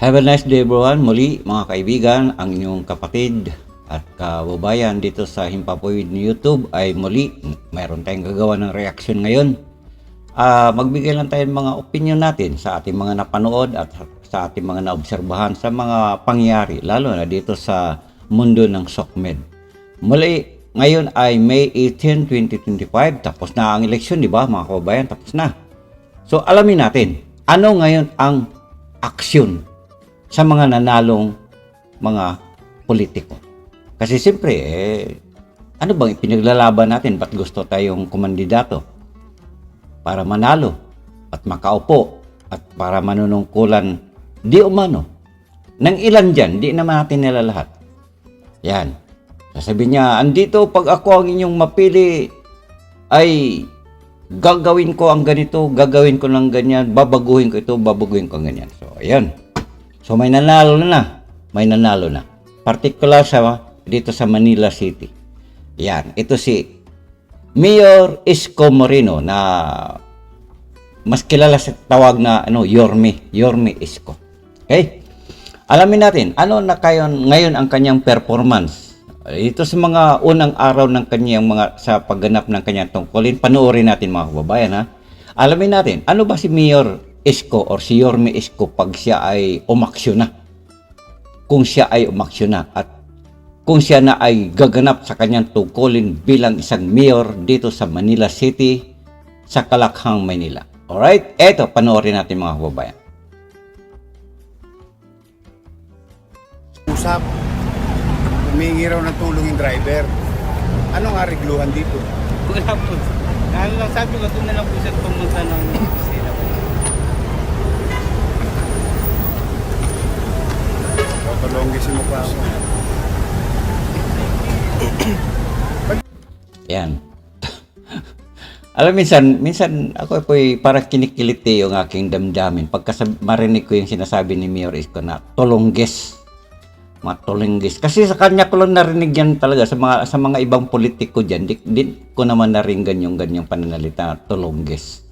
Have a nice day everyone. Muli mga kaibigan, ang inyong kapatid at kababayan dito sa Himpapawid YouTube ay muli mayroon tayong gagawa ng reaction ngayon. Ah, magbigay lang tayo ng mga opinion natin sa ating mga napanood at sa ating mga naobserbahan sa mga pangyari lalo na dito sa mundo ng SOCMED. Muli, ngayon ay May 18, 2025. Tapos na ang eleksyon, di ba mga kababayan? Tapos na. So alamin natin, ano ngayon ang aksyon sa mga nanalong mga politiko. Kasi siyempre, eh, ano bang ipinaglalaban natin? Ba't gusto tayong kumandidato? Para manalo at makaupo at para manunungkulan di umano. Nang ilan dyan, di naman natin nila lahat. Yan. Sasabihin niya, andito pag ako ang inyong mapili, ay gagawin ko ang ganito, gagawin ko ng ganyan, babaguhin ko ito, babaguhin ko ang ganyan. So, ayan. So, may nanalo na. May nanalo na. Particular sa dito sa Manila City. Yan. Ito si Mayor Isko Moreno na mas kilala sa tawag na ano Yorme, Yorme Isko. Okay? Alamin natin ano na kayon ngayon ang kanyang performance. Ito sa mga unang araw ng kanyang mga sa pagganap ng kanyang tungkulin, panoorin natin mga kababayan ha. Alamin natin ano ba si Mayor Isko or si Yorme Isko pag siya ay umaksyon na. Kung siya ay umaksyon na at kung siya na ay gaganap sa kanyang tungkulin bilang isang mayor dito sa Manila City sa Kalakhang, Manila. Alright? Eto, panoorin natin mga kababayan. usap. Humingi raw ng tulong yung driver. Anong arigluhan dito? Wala po. Ano lang sabi ko, doon na lang po siya pumunta ng Patulonggisin mo pa ako. Yan. Alam minsan, minsan ako po parang kinikiliti yung aking damdamin pagka marinig ko yung sinasabi ni Mayor Isko na tulongges. Mga tulongges. Kasi sa kanya ko lang narinig yan talaga sa mga sa mga ibang politiko diyan. Di, di ko naman naringgan yung ganyang pananalita na tulongges.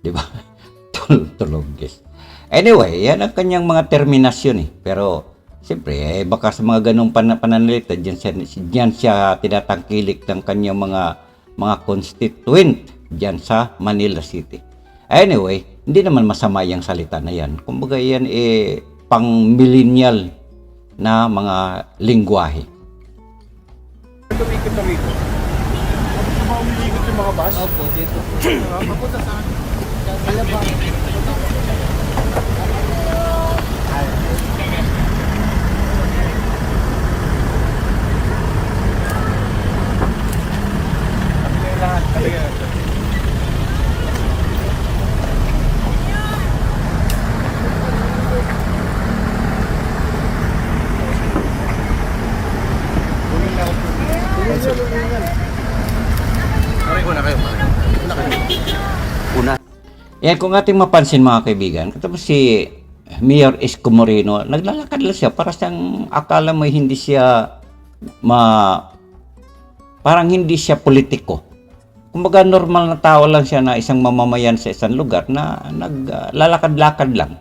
Di ba? Tul tulongges. Anyway, yan ang kanyang mga terminasyon eh. Pero Siyempre, eh, baka sa mga ganong pan- pananalita, diyan siya, diyan siya tinatangkilik ng kanyang mga mga constituent diyan sa Manila City. Anyway, hindi naman masama yung salita na yan. Kumbaga yan eh pang millennial na mga lingwahe. Tumikot rito. Umiikot yung mga bus. Opo, dito po. Mapunta saan? lahat talaga. Kunin na ako. Kunin siya, kunin na. Una. Yan, kung ating mapansin mga kaibigan, katapos si Mayor Isko Moreno, naglalakad lang siya para siyang akala mo hindi siya ma parang hindi siya politiko. Kumbaga normal na tao lang siya na isang mamamayan sa isang lugar na naglalakad-lakad lang.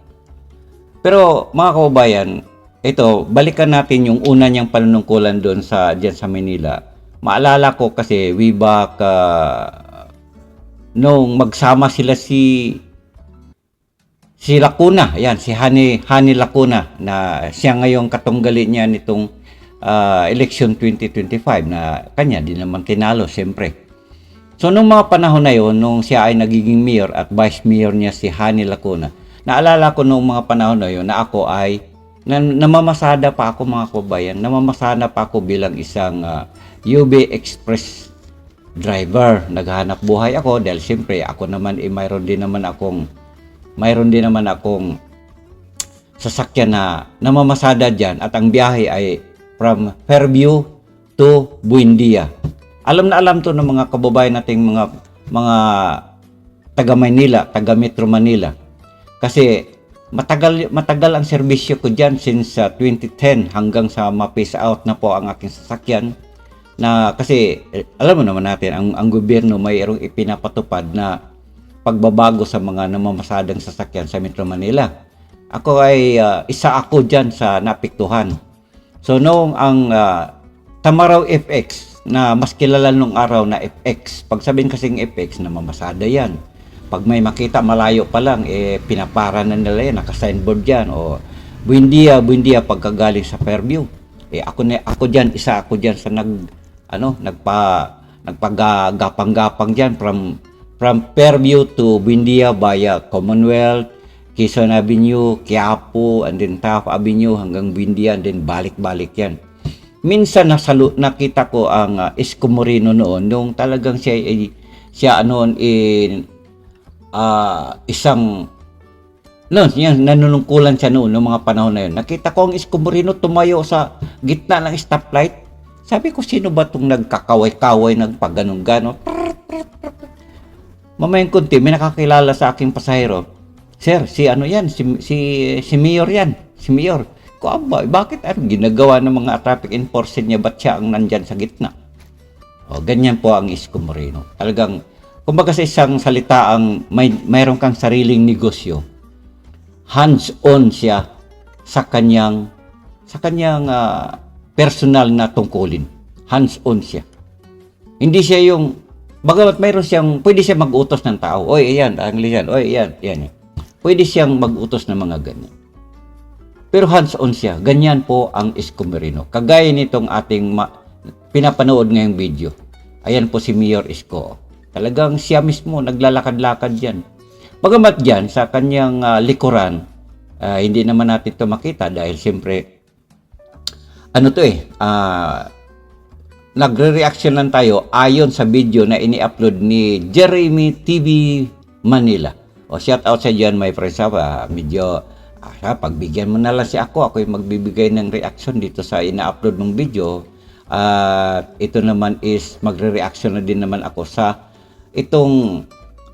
Pero mga kababayan, ito, balikan natin yung una niyang panunungkulan doon sa diyan sa Manila. Maalala ko kasi way back ah, nung magsama sila si si Lacuna, ayan, si Hani Hani Lacuna na siya ngayong katunggali niya nitong ah, election 2025 na kanya din naman tinalo siyempre. So nung mga panahon na yon, nung siya ay nagiging mayor at vice mayor niya si Hani Lacuna, naalala ko nung mga panahon na yon na ako ay na, namamasada pa ako mga kabayan, namamasada pa ako bilang isang ah, UB Express driver. Naghahanap buhay ako dahil siyempre ako naman eh, mayroon din naman akong mayroon din naman akong sasakyan na namamasada dyan at ang biyahe ay from Fairview to Buendia. Alam na alam to ng mga kababayan nating mga mga taga Manila, taga Metro Manila. Kasi matagal matagal ang serbisyo ko diyan since uh, 2010 hanggang sa ma-phase out na po ang aking sasakyan na kasi eh, alam mo naman natin ang ang gobyerno mayroong ipinapatupad na pagbabago sa mga namamasadang sasakyan sa Metro Manila. Ako ay ah, isa ako dyan sa napiktuhan. So noong ang ah, Tamaraw FX na mas kilala nung araw na FX, pag sabihin kasing FX na mamasada yan. Pag may makita malayo pa lang, eh pinapara na nila yan, naka-signboard yan. O Buendia, Buendia pagkagaling sa Fairview. Eh ako na ako diyan, isa ako diyan sa nag ano, nagpa nagpagapang-gapang diyan from from Fairview to Buendia via Commonwealth, Quezon Avenue, Quiapo, and then Taft Avenue hanggang Buendia and then balik-balik yan. Minsan nasalu, nakita ko ang uh, Isko Moreno noon nung talagang siya ay siya noon in ah, isang No, yan, nanunungkulan siya noon, noong mga panahon na yun. Nakita ko ang Isko Moreno tumayo sa gitna ng stoplight. Sabi ko, sino ba itong nagkakaway-kaway, nagpaganon-ganon? Mamayang kunti, may nakakilala sa aking pasahero. Sir, si ano yan? Si, si, si Mayor yan. Si Mayor. Ko, aba, bakit ano ginagawa ng mga traffic enforcer niya? Ba't siya ang nandyan sa gitna? O, ganyan po ang Isko Moreno. Talagang, kumbaga sa isang salita, ang may, mayroon kang sariling negosyo hands-on siya sa kanyang sa kanyang ah, personal na tungkulin. Hands-on siya. Hindi siya yung bagamat mayroon siyang pwede siya mag-utos ng tao. Oy, ayan, ang liyan. Oy, ayan, ayan. Pwede siyang mag-utos ng mga ganyan. Pero hands-on siya. Ganyan po ang Isko Moreno. Kagaya nitong ating ma- pinapanood ngayong video. Ayan po si Mayor Isko. Talagang siya mismo naglalakad-lakad yan. Bagamat dyan, sa kanyang ah, likuran, ah, hindi naman natin ito makita dahil siyempre, ano to eh, ah, nagre-reaction lang tayo ayon sa video na ini-upload ni Jeremy TV Manila. O shout out sa dyan, my friends. Ha, medyo, ah, pagbigyan mo na lang si ako. Ako yung magbibigay ng reaction dito sa ina-upload ng video. At ito naman is magre-reaction na din naman ako sa itong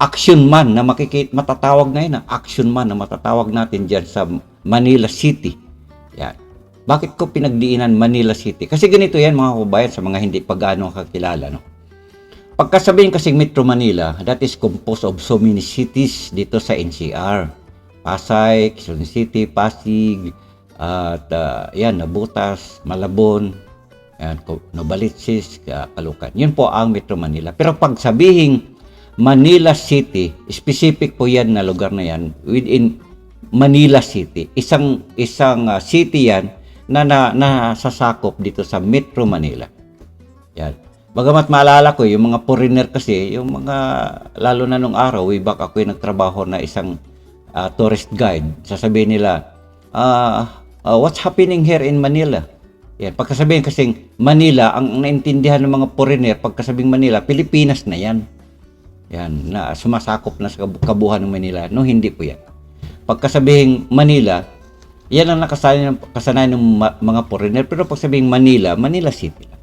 action man na makikita matatawag ngayon na action man na matatawag natin diyan sa Manila City. Yan. Bakit ko pinagdiinan Manila City? Kasi ganito yan mga kababayan sa mga hindi pa gaano kakilala. No? Pagkasabihin kasing Metro Manila, that is composed of so many cities dito sa NCR. Pasay, Quezon City, Pasig, at ah, yan, Nabutas, Malabon, Ko- Novaliches, Caloocan. Yun po ang Metro Manila. Pero pag sabihing Manila City, specific po yan na lugar na yan, within Manila City. Isang isang ah, city yan na, na nasasakop dito sa Metro Manila. Yan. Bagamat maalala ko, yung mga foreigner kasi, yung mga, lalo na nung araw, way back ako yung nagtrabaho na isang ah, tourist guide, sasabihin nila, ah, ah, what's happening here in Manila? Yan. Pagkasabihin kasing Manila, ang naintindihan ng mga foreigner, pagkasabing Manila, Pilipinas na yan. Yan, na sumasakop na sa kabu- kabuhan ng Manila. No, hindi po yan. Pagkasabing Manila, yan ang nakasanayan kasanayan ng ma- mga foreigner. Pero pag sabihing Manila, Manila City lang.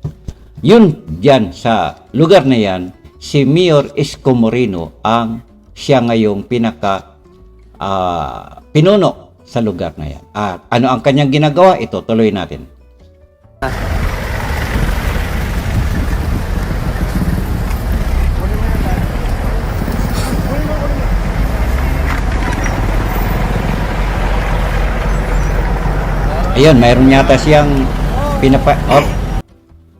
Yun, dyan sa lugar na yan, si Mayor Isko Moreno ang siya ngayong pinaka ah, pinuno sa lugar na yan. At ano ang kanyang ginagawa? Ito, tuloy natin. Ayun, mayroon yata siyang pinapa... Oh,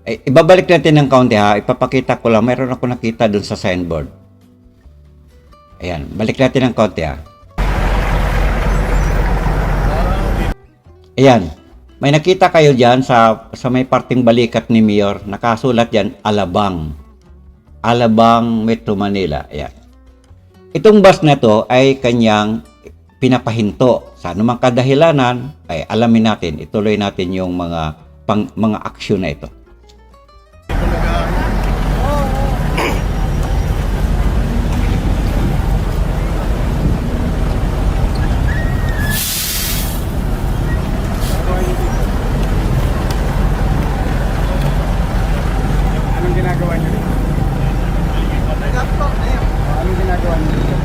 eh, ibabalik natin ng kaunti ha. Ipapakita ko lang. Mayroon ako nakita dun sa signboard. Ayan, balik natin ng kaunti ha. Ayan. May nakita kayo dyan sa, sa may parting balikat ni Mayor. Nakasulat dyan, Alabang. Alabang, Metro Manila. Ayan. Itong bus na to ay kanyang pinapahinto. Sa anumang kadahilanan, ay alamin natin, ituloy natin yung mga pang, mga aksyon na ito. Anong ginagawa niyo dito? Oh, anong ginagawa niyo dito?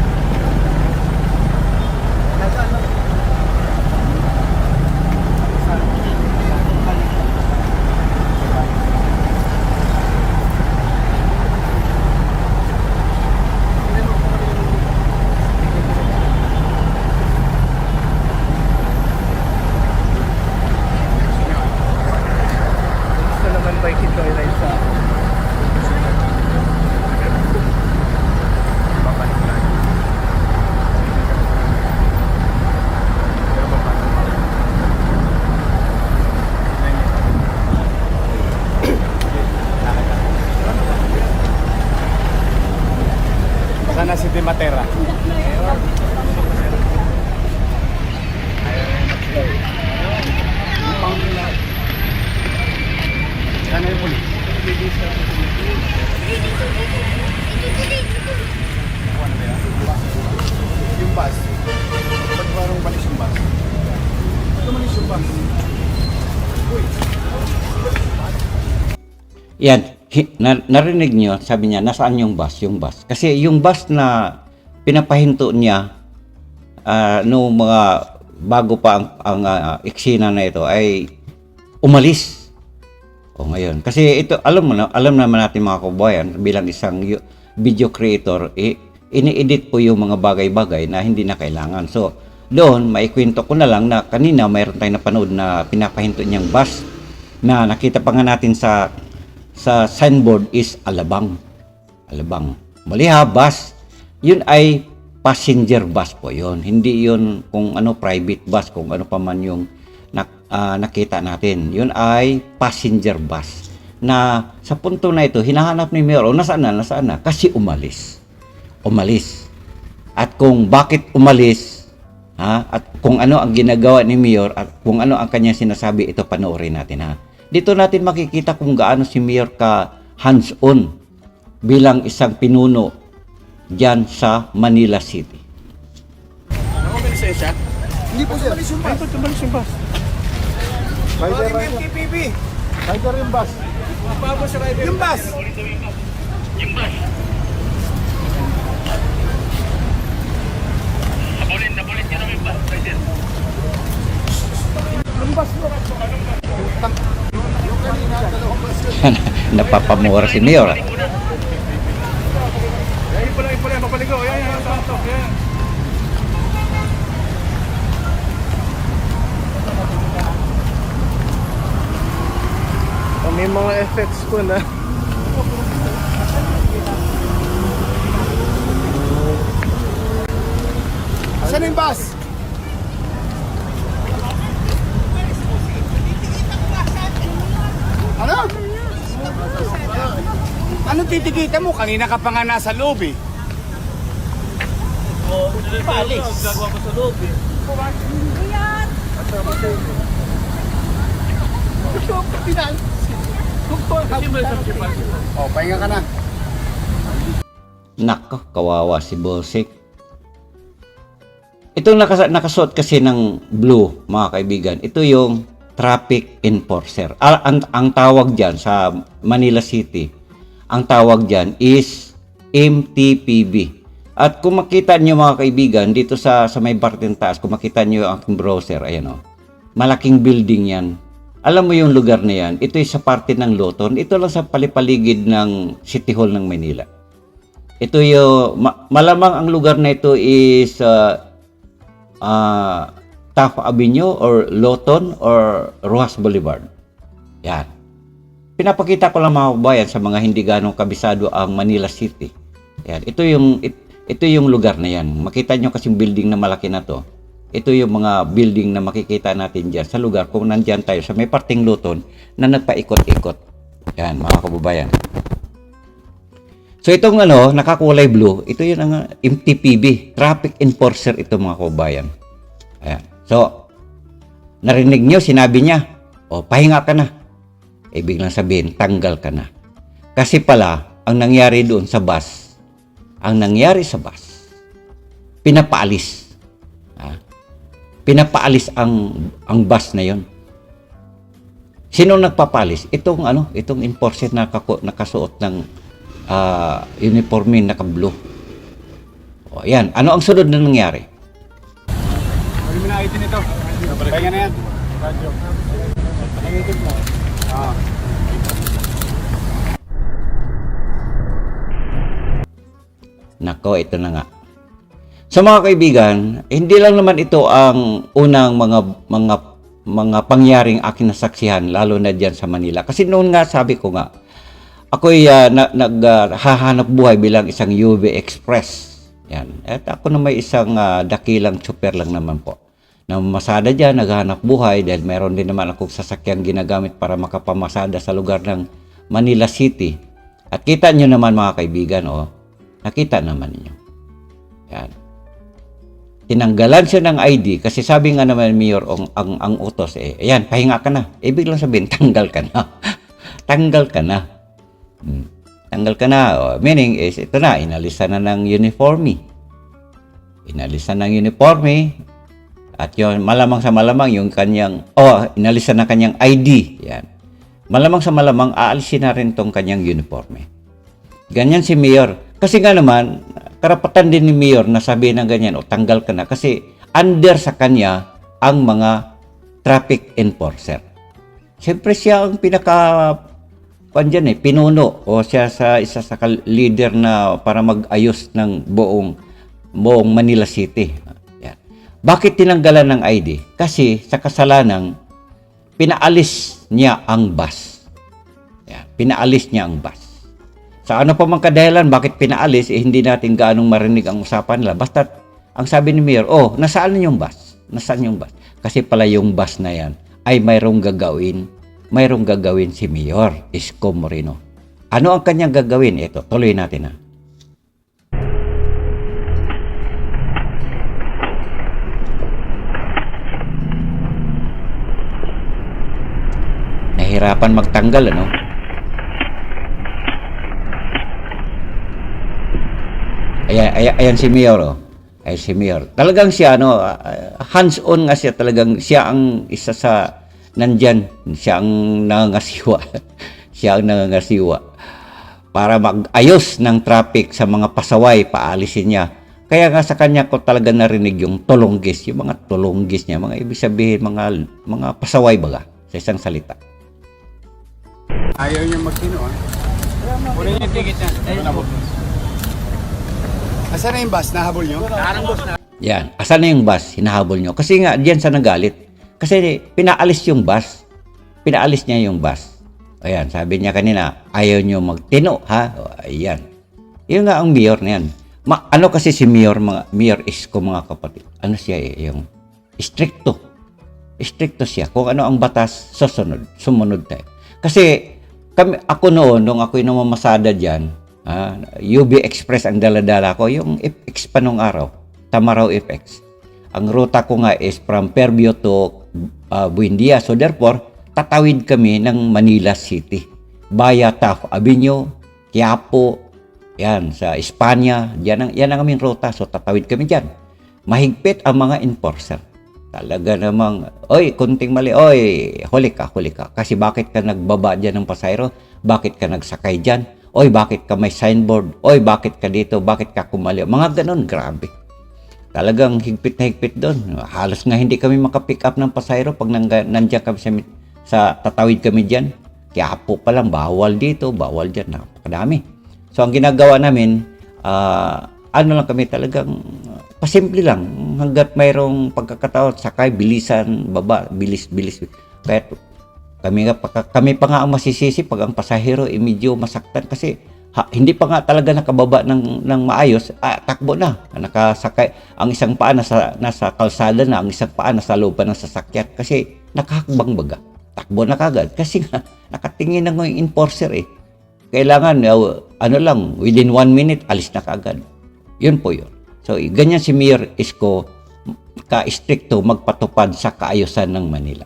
Matera. Sana yung muli. Yung bus. Ba't parang malis yung bus? Ba't malis yung bus? Yan, hi- na- narinig nyo, sabi niya, nasaan yung bus? Yung bus. Kasi yung bus na pinapahinto niya ah, no mga bago pa ang, ang ah, eksena na ito ay umalis. O ngayon, kasi ito alam mo na, alam naman natin mga kabayan bilang isang video creator, eh, ini-edit po yung mga bagay-bagay na hindi na kailangan. So, doon, maikwento ko na lang na kanina mayroon tayong napanood na pinapahinto niyang bus na nakita pa nga natin sa sa signboard is Alabang. Alabang. Mali ha, bus. Yun ay passenger bus po yon. Hindi yun kung ano private bus, kung ano pa man yung nak- ah, nakita natin. Yun ay passenger bus. Na sa punto na ito, hinahanap ni Mayor, o nasaan na, nasaan na? Kasi umalis. Umalis. At kung bakit umalis, ha? At kung ano ang ginagawa ni Mayor at kung ano ang kanya sinasabi, ito panoorin natin ha. Dito natin makikita kung gaano si Mayor ka hands-on bilang isang pinuno diyan sa Manila City. Ako may lisensya? Hindi po sir. Yung Ay, ba't tumalis yung bus? Rider, rider. TPP. Rider yung bus. Mapaba sa rider. Yung bus. Napapamura si Mayor. ah. Ay, pala, pala, mapaligo. Yan, yan, yan, yan. may mga effects ko na. Saan yung bus? Anong titikita mo? Kanina ka pa nga nasa loob eh. Palis. Gagawa ko sa loob eh. Oh, pahinga ka na. Nako, kawawa si Bosik. Itong nakas- nakasuot kasi ng blue, mga kaibigan, ito yung traffic enforcer. Al- ang, ang tawag dyan sa Manila City, ang tawag dyan is MTPB. At kung makita nyo mga kaibigan, dito sa, sa may parteng taas, kung makita nyo ang aking browser, ayan o, malaking building yan. Alam mo yung lugar na yan, ito sa parte ng Loton, ito lang sa palipaligid ng City Hall ng Manila. Ito yung, ma- malamang ang lugar na ito is uh, uh, Taft Avenue or Loton or Rojas Boulevard. Yan. Pinapakita ko lang mga kabayan sa mga hindi ganong kabisado ang Manila City. Yan. Ito yung, it- ito yung lugar na yan. Makita nyo kasing building na malaki na to. Ito yung mga building na makikita natin dyan sa lugar kung nandyan tayo sa may parting Loton na nagpaikot-ikot. Yan, mga kababayan. So itong ano, nakakulay blue, ito yung ang MTPB, Traffic Enforcer ito mga kababayan. Ayan. So, narinig nyo, sinabi niya, o pahinga ka na. Ibig lang sabihin, tanggal ka na. Kasi pala, ang nangyari doon sa bus, ang nangyari sa bus, pinapaalis. Ah, pinapaalis ang ang bus na yon. Sino nagpapalis? Itong ano, itong enforcer na nakasuot ng ah, uniforme naka-blue. O, yan. Ano ang sunod na nangyari? Mo na ID nito. Pahinga na yan. Radyo. Pangitin mo. Ah. Nako, ito na nga. Sa mga kaibigan, hindi lang naman ito ang unang mga mga mga pangyaring aking nasaksihan lalo na diyan sa Manila. Kasi noon nga sabi ko nga, ako'y uh, na, naghahanap buhay bilang isang UV Express. Yan. At ako na may isang ah, dakilang chopper lang naman po. Na masada diyan, naghahanap buhay dahil meron din naman akong sasakyang ginagamit para makapamasada sa lugar ng Manila City. At kita nyo naman mga kaibigan, oh, nakita naman ninyo. Yan. Tinanggalan siya ng ID kasi sabi nga naman Mayor ang, ang, ang utos eh, ayan, pahinga ka na. Ibig lang sabihin, tanggal ka na. tanggal ka na. Hmm. Tanggal ka na. Oh, meaning is, ito na, inalisan na ng uniforme. Inalisan ng uniforme. At yun, malamang sa malamang yung kanyang, oh, inalisan na kanyang ID. Yan. Malamang sa malamang, aalisin na rin tong kanyang uniforme. Ganyan si Mayor. Kasi nga naman, karapatan din ni Mayor na sabihin ng ganyan, o tanggal ka na. Kasi under sa kanya ang mga traffic enforcer. Siyempre siya ang pinaka pandyan eh, pinuno o siya sa isa sa leader na para mag-ayos ng buong buong Manila City. Bakit tinanggalan ng ID? Kasi sa kasalanang pinaalis niya ang bus. Yan. Pinaalis niya ang bus. Sa ano pa man kadahilan, bakit pinaalis, eh, hindi natin gaanong marinig ang usapan nila. Basta, ang sabi ni Mayor, oh, nasaan yung bus? Nasaan yung bus? Kasi pala yung bus na yan ay mayroong gagawin, mayroong gagawin si Mayor Isko Moreno. Ano ang kanyang gagawin? Ito, tuloy natin ha. Nahirapan magtanggal, ano? Ayan, ayan, ayan si Mayor, oh. Ay si Mayor. Talagang siya, ano, ah, hands-on nga siya. Talagang siya ang isa sa nandyan. Siya ang nangangasiwa. siya ang nangangasiwa. Para mag-ayos ng traffic sa mga pasaway, paalisin niya. Kaya nga sa kanya ko talaga narinig yung tulunggis, yung mga tulunggis niya, mga ibig sabihin, mga, mga pasaway baga, sa isang salita. Ayaw niya magkino ah. Kunin niyo yung ticket niya. Ayun. Asan na yung bus? Nahabol niyo? Parang bus na. Yan. Asan na yung bus? Hinahabol nyo. Kasi nga, diyan sa nagalit. Kasi pinaalis yung bus. Pinaalis niya yung bus. Ayan, sabi niya kanina, ayaw nyo magtino, ha? O, Ayan. Yun nga ang mayor na yan. Ma- ano kasi si mayor, mga, mayor Isko, mga kapatid? Ano siya eh, yung stricto. Stricto siya. Kung ano ang batas, susunod. Sumunod tayo. Kasi, kami, ako noon, nung ako'y namamasada dyan, ah, UB Express ang daladala ko, yung FX pa nung araw, Tamaraw FX. Ang ruta ko nga is from Fairview to uh, Buendia. So therefore, tatawid kami ng Manila City. Via Taft Avenue, Quiapo, yan, sa Espanya. Yan ang, yan ang aming ruta. So tatawid kami dyan. Mahigpit ang mga enforcer. Talaga namang, oy, kunting mali, oy, huli ka, huli ka. Kasi bakit ka nagbaba dyan ng pasayro? Bakit ka nagsakay dyan? Oy, bakit ka may signboard? Oy, bakit ka dito? Bakit ka kumali? Mga ganon, grabe. Talagang higpit na higpit doon. Halos nga hindi kami makapick up ng pasayro pag nang, nandiyan kami sa, sa tatawid kami dyan. Kaya po pa lang, bawal dito, bawal dyan. Napakadami. So, ang ginagawa namin, ah, ano lang kami talagang pasimple lang. Hanggat mayroong pagkakataon, sakay, bilisan, baba, bilis, bilis. Kaya kami, nga, pa- kami pa nga ang masisisi pag ang pasahero ay medyo masaktan kasi ha, hindi pa nga talaga nakababa ng, ng maayos, ah, takbo na. Nakasakay, ang isang paa nasa, nasa kalsada na, ang isang paa nasa loob pa ng sasakyan kasi nakahakbang baga. Takbo na kagad kasi nga nakatingin na yung enforcer eh. Kailangan, uh, ano lang, within one minute, alis na kagad. Yun po yun. So, ganyan si Mayor Isko ka-stricto magpatupad sa kaayusan ng Manila.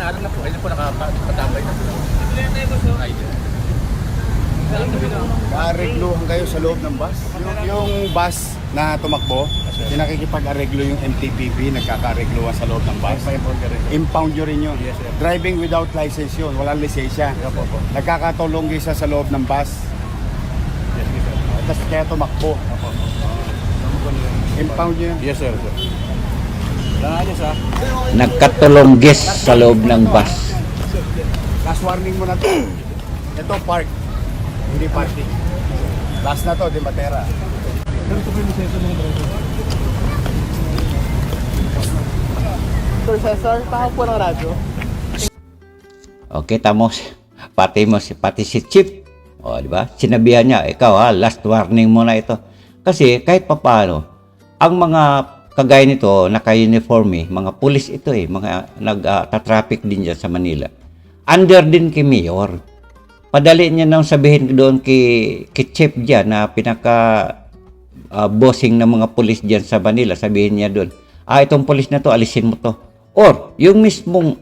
Ano na po, ayun po nakapatambay na po. Aregluhan kayo sa loob ng bus? Yung, yung bus na tumakbo, pinakikipag-areglo yung MTPP, nagkakaregluhan sa loob ng bus. Impound nyo rin yun. Yes. Driving without license yun, walang lisensya. po po. Nagkakatulong isa sa loob ng bus, Yes, yes. Tapos kaya tumakbo. Impound nyo yun. Yes, sir. sir. Wala nga sa Nagkatulonggis sa loob ng bus. Last warning mo na to. Ito park, hindi parking. Last na to, di matera. Sir Cesar, tawag po ng radyo. Okay, tamos. Pati mo si pati si Chip. O, di ba? Sinabihan niya, ikaw ha, last warning mo na ito. Kasi kahit papaano, ang mga kagaya nito, naka-uniforme, mga pulis ito eh, mga nag-traffic din dyan sa Manila. Under din kay Mayor. Padali niya nang sabihin doon kay, kay Chip dyan na pinaka ah, bossing ng mga pulis diyan sa Manila, sabihin niya doon, ah, itong pulis na to, alisin mo to. Or, yung mismong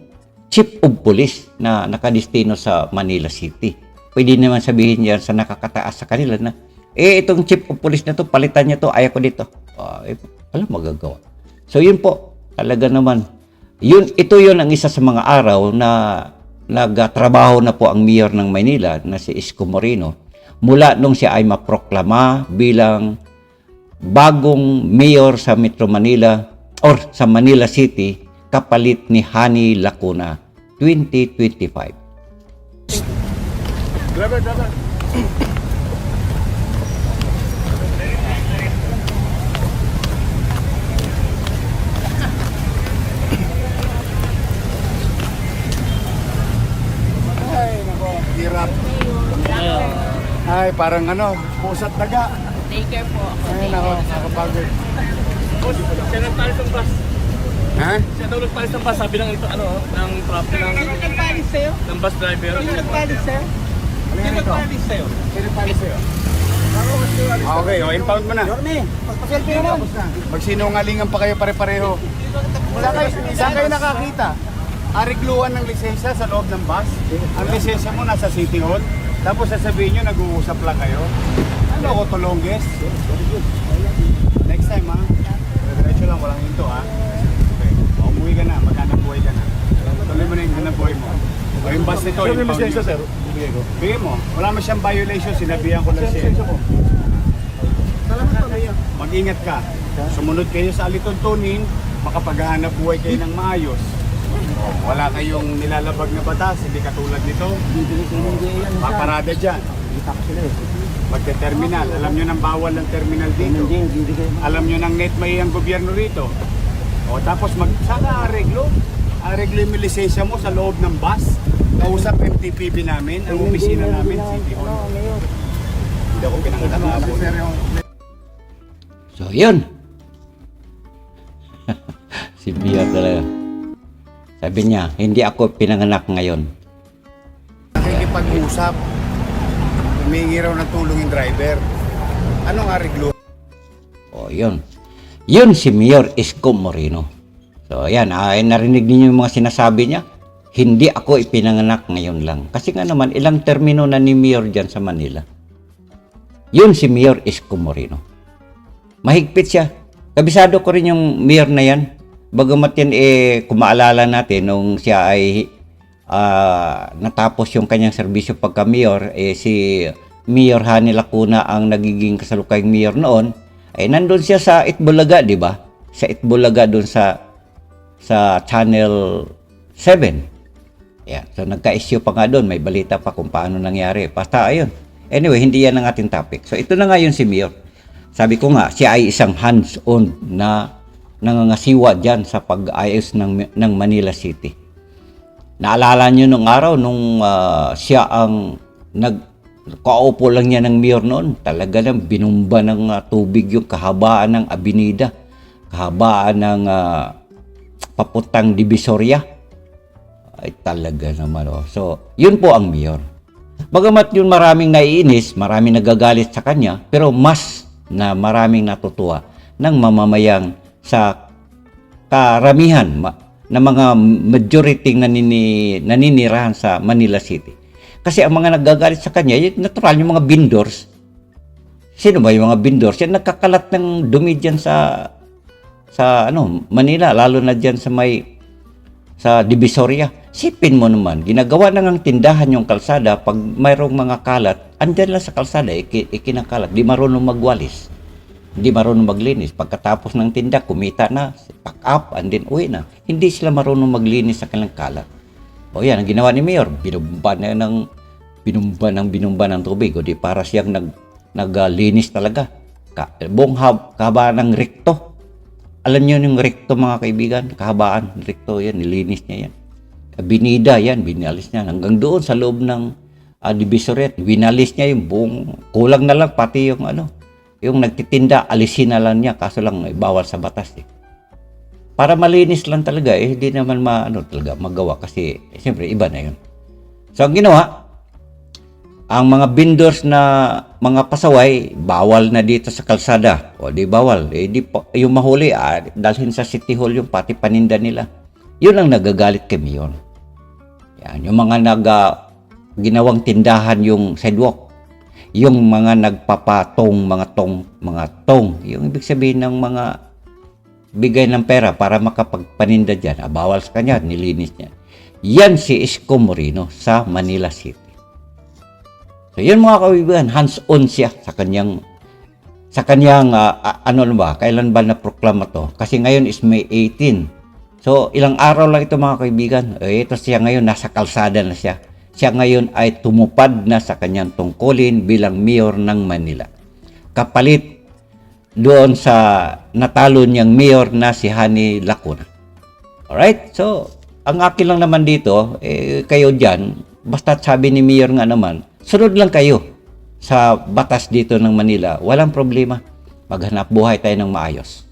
chief of police na nakadestino sa Manila City. Pwede naman sabihin niya sa nakakataas sa kanila na, eh, itong chief of police na to, palitan niya to, ayaw ko dito. Ah, eh, alam, magagawa. So, yun po, talaga naman. Yun, ito yun ang isa sa mga araw na nagtrabaho na po ang mayor ng Maynila na si Isko Moreno mula nung siya ay maproklama bilang bagong mayor sa Metro Manila or sa Manila City kapalit ni Hani Lacuna 2025. Driver, driver. Ay, nako, hirap. Ay, parang ano, pusat daga. Take care po ako. Ay, nako, nakapagod. Siya nagpalis ng bus. Ha? Siya daw nagpalis ng bus. Sabi ng ito, ano, ng traffic ng, Nagpalis sa'yo? ng bus driver. Nagpalis sa'yo? Ano yan ito? sa'yo? Sino pali sa'yo? Ah, Okay, o, impound mo na. Yorme, magpa-selfie na lang. Magsinungalingan pa kayo pare-pareho. Saan kayo, saan kayo nakakita? Arigluan ng lisensya sa loob ng bus. Ang lisensya mo nasa City Hall. Tapos sasabihin nyo, nag-uusap lang kayo. Ano ako to longest? Next time ha. Diretso lang, walang hinto ha. Okay. O, umuwi ka na, maghanap buhay ka na. Tuloy mo na yung hanap buhay mo. O yung bus nito, Sir, yung lisensya, sir. Bibigay ko. Bigay mo. Wala mo siyang violation, sinabihan ko lang siya. Mag-ingat ka. Sumunod kayo sa alituntunin, makapaghahanap buhay kayo ng maayos. Wala kayong nilalabag na batas, hindi katulad nito. Paparada dyan. Magte-terminal. Alam nyo nang bawal ng terminal dito. Alam nyo nang net may ang gobyerno rito. O tapos mag saka areglo. Areglo yung lisensya mo sa loob ng bus. Kausap MTPB namin, ang opisina namin, City Hall. Hindi ako pinangatabon. So, yun. si Mia talaga. Sabi niya, hindi ako pinanganak ngayon. Nakikipag-usap. Humingi raw ng tulong yung driver. Anong areglo? O, yun. Yun si Mayor Isko Moreno. So, ayan, ay narinig niyo yung mga sinasabi niya. Hindi ako ipinanganak ngayon lang. Kasi nga naman, ilang termino na ni Mayor dyan sa Manila. Yun si Mayor Isko Moreno. Mahigpit siya. Kabisado ko rin yung Mayor na yan. Bagamat yan, eh, kung maalala natin, nung siya ay ah, natapos yung kanyang serbisyo pagka Mayor, eh, si Mayor Hani Lacuna ang nagiging kasalukayang Mayor noon, ay nandun siya sa Itbulaga, di ba? Sa Itbulaga doon sa sa Channel 7. Yeah. So nagka-issue pa nga doon, may balita pa kung paano nangyari. Basta ayun. Anyway, hindi yan ang ating topic. So ito na nga yun si Mayor. Sabi ko nga, siya ay isang hands-on na nangangasiwa dyan sa pag-ayos ng, ng Manila City. Naalala nyo nung araw nung ah, siya ang nag kaupo lang niya ng mayor noon. Talaga nang binumba ng ah, tubig yung kahabaan ng Abinida. Kahabaan ng ah, paputang Divisoria. Ay talaga naman oh. So, yun po ang mayor. Bagamat yun maraming naiinis, maraming nagagalit sa kanya, pero mas na maraming natutuwa ng mamamayang sa karamihan ma- na mga majority nanini, naninirahan sa Manila City. Kasi ang mga nagagalit sa kanya, yung natural yung mga vendors. Sino ba yung mga vendors? Yan nagkakalat ng dumi dyan sa sa ano, Manila, lalo na dyan sa may sa Divisoria. Sipin mo naman, ginagawa na ng tindahan yung kalsada pag mayroong mga kalat, andyan lang sa kalsada, iki, ikinakalat. Di marunong magwalis. Hindi marunong maglinis. Pagkatapos ng tinda, kumita na, pack up, and then uwi na. Hindi sila marunong maglinis sa kanilang kalat. O yan, ang ginawa ni Mayor, binumba na ng binumba ng binumba ng tubig. O di para siyang nag, naglinis talaga. Ka, buong hab, kahabaan ng rekto. Alam niyo yung rekto mga kaibigan, kahabaan, rekto yan, nilinis niya yan. Binida yan, binalis niya. Hanggang doon sa loob ng uh, Divisoret, binalis niya yung buong, kulang na lang pati yung ano, yung nagtitinda, alisin na lang niya, kaso lang eh, bawal sa batas eh. Para malinis lang talaga, eh, hindi naman ma, ano, talaga, magawa kasi, eh, siyempre, iba na yun. So, ang ginawa, ang mga vendors na mga pasaway, bawal na dito sa kalsada. O di bawal. Eh, di yung mahuli, ah, dalhin sa City Hall yung pati paninda nila. Yun ang nagagalit kami yun. Yan, yung mga nag, ah, ginawang tindahan yung sidewalk. Yung mga nagpapatong, mga tong, mga tong. Yung ibig sabihin ng mga bigay ng pera para makapagpaninda dyan. Ah, bawal sa kanya, nilinis niya. Yan si Isko Moreno sa Manila City. So yan mga kaibigan, hands-on siya sa kanyang sa kanyang ah, ano ba, kailan ba na proklama to? Kasi ngayon is May 18. So ilang araw lang ito mga kaibigan. Eh, ito siya ngayon nasa kalsada na siya. Siya ngayon ay tumupad na sa kanyang tungkulin bilang mayor ng Manila. Kapalit doon sa natalo niyang mayor na si Hani Lacuna. Alright? So, ang akin lang naman dito, eh, kayo dyan, basta sabi ni Mayor nga naman, sunod lang kayo sa batas dito ng Manila. Walang problema. Maghanap buhay tayo ng maayos.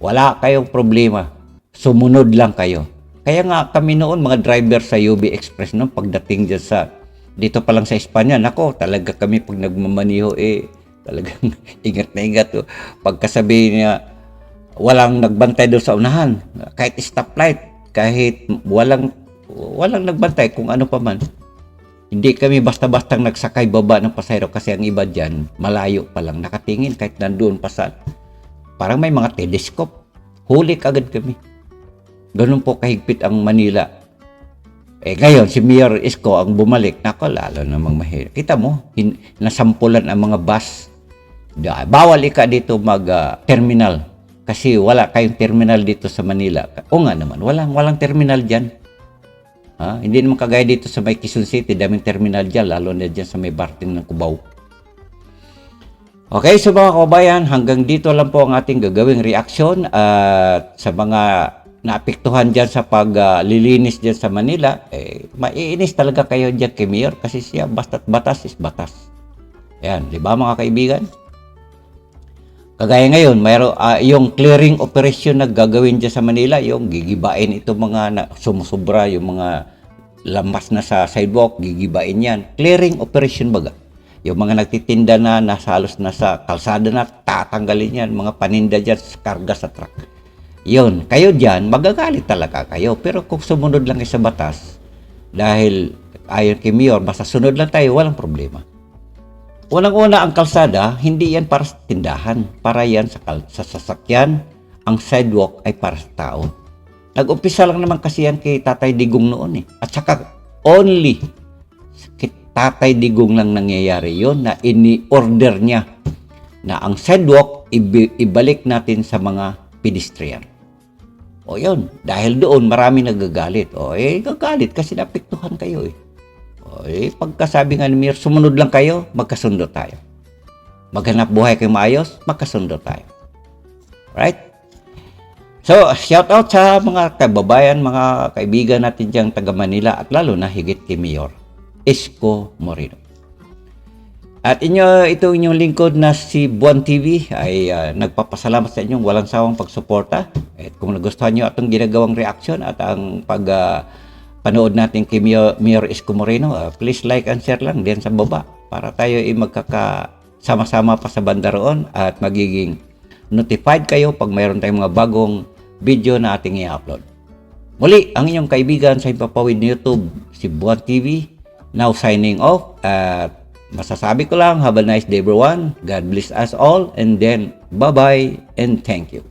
Wala kayong problema. Sumunod lang kayo. Kaya nga kami noon, mga driver sa UB Express noon, pagdating dyan sa, dito pa lang sa Espanya, nako, talaga kami pag nagmamaniho, eh, talagang ingat na ingat. Oh. Pagkasabi niya, walang nagbantay doon sa unahan. Kahit stoplight, kahit walang walang nagbantay kung ano pa man. Hindi kami basta-bastang nagsakay baba ng pasahero kasi ang iba dyan, malayo pa lang nakatingin kahit nandoon pa sa parang may mga telescope. Huli agad kami. Ganun po kahigpit ang Manila. Eh ngayon, si Mayor Isko ang bumalik. Nako, lalo namang mahirap. Kita mo, hin- nasampulan ang mga bus. Da- Bawal ika dito mag-terminal. kasi wala kayong terminal dito sa Manila. O nga naman, walang, walang terminal dyan. Ha? Hindi naman kagaya dito sa may Quezon City, daming terminal dyan, lalo na dyan sa may Barting ng Cubao. Okay, so mga kabayan, hanggang dito lang po ang ating gagawing reaction at sa mga naapektuhan dyan sa paglilinis dyan sa Manila, eh, maiinis talaga kayo dyan kay Mayor kasi siya basta't batas is batas. Yan, di ba mga kaibigan? Kagaya ngayon, mayroon ah, yung clearing operation na gagawin dyan sa Manila, yung gigibain ito mga na, sumusubra, yung mga lamas na sa sidewalk, gigibain yan. Clearing operation baga. Yung mga nagtitinda na nasa halos na sa kalsada na, tatanggalin yan. Mga paninda dyan, karga sa truck. Yun, kayo dyan, magagalit talaga kayo. Pero kung sumunod lang sa batas, dahil ayon kay Mayor, basta sunod lang tayo, walang problema. Unang-una ang kalsada, hindi yan para sa tindahan. Para yan sa, sa sasakyan. Ang sidewalk ay para sa tao. Nag-umpisa lang naman kasi yan kay Tatay Digong noon eh. At saka only kay Tatay Digong lang nangyayari yon na ini-order niya na ang sidewalk ibalik natin sa mga pedestrian. O yun, dahil doon marami nagagalit. O eh, gagalit kasi napiktuhan kayo eh. Eh, pagkasabi nga ni Mir, sumunod lang kayo, magkasundo tayo. Maghanap buhay kayo maayos, magkasundo tayo. Right? So, shout out sa mga kababayan, mga kaibigan natin diyang taga Manila at lalo na higit kay Mayor, Isko Moreno. At inyo, ito inyong lingkod na si Buwan TV ay ah, nagpapasalamat sa inyong walang sawang pagsuporta. At kung nagustuhan nyo atong ginagawang reaction at ang pag ah, panood natin kay Mayor, Mayor Isko Moreno, ah, please like and share lang din sa baba para tayo ay magkakasama-sama pa sa banda roon at magiging notified kayo pag mayroon tayong mga bagong video na ating i-upload. Muli, ang inyong kaibigan sa Impapawid na YouTube, si Buwan TV, now signing off at masasabi ko lang, have a nice day everyone. God bless us all and then bye-bye and thank you.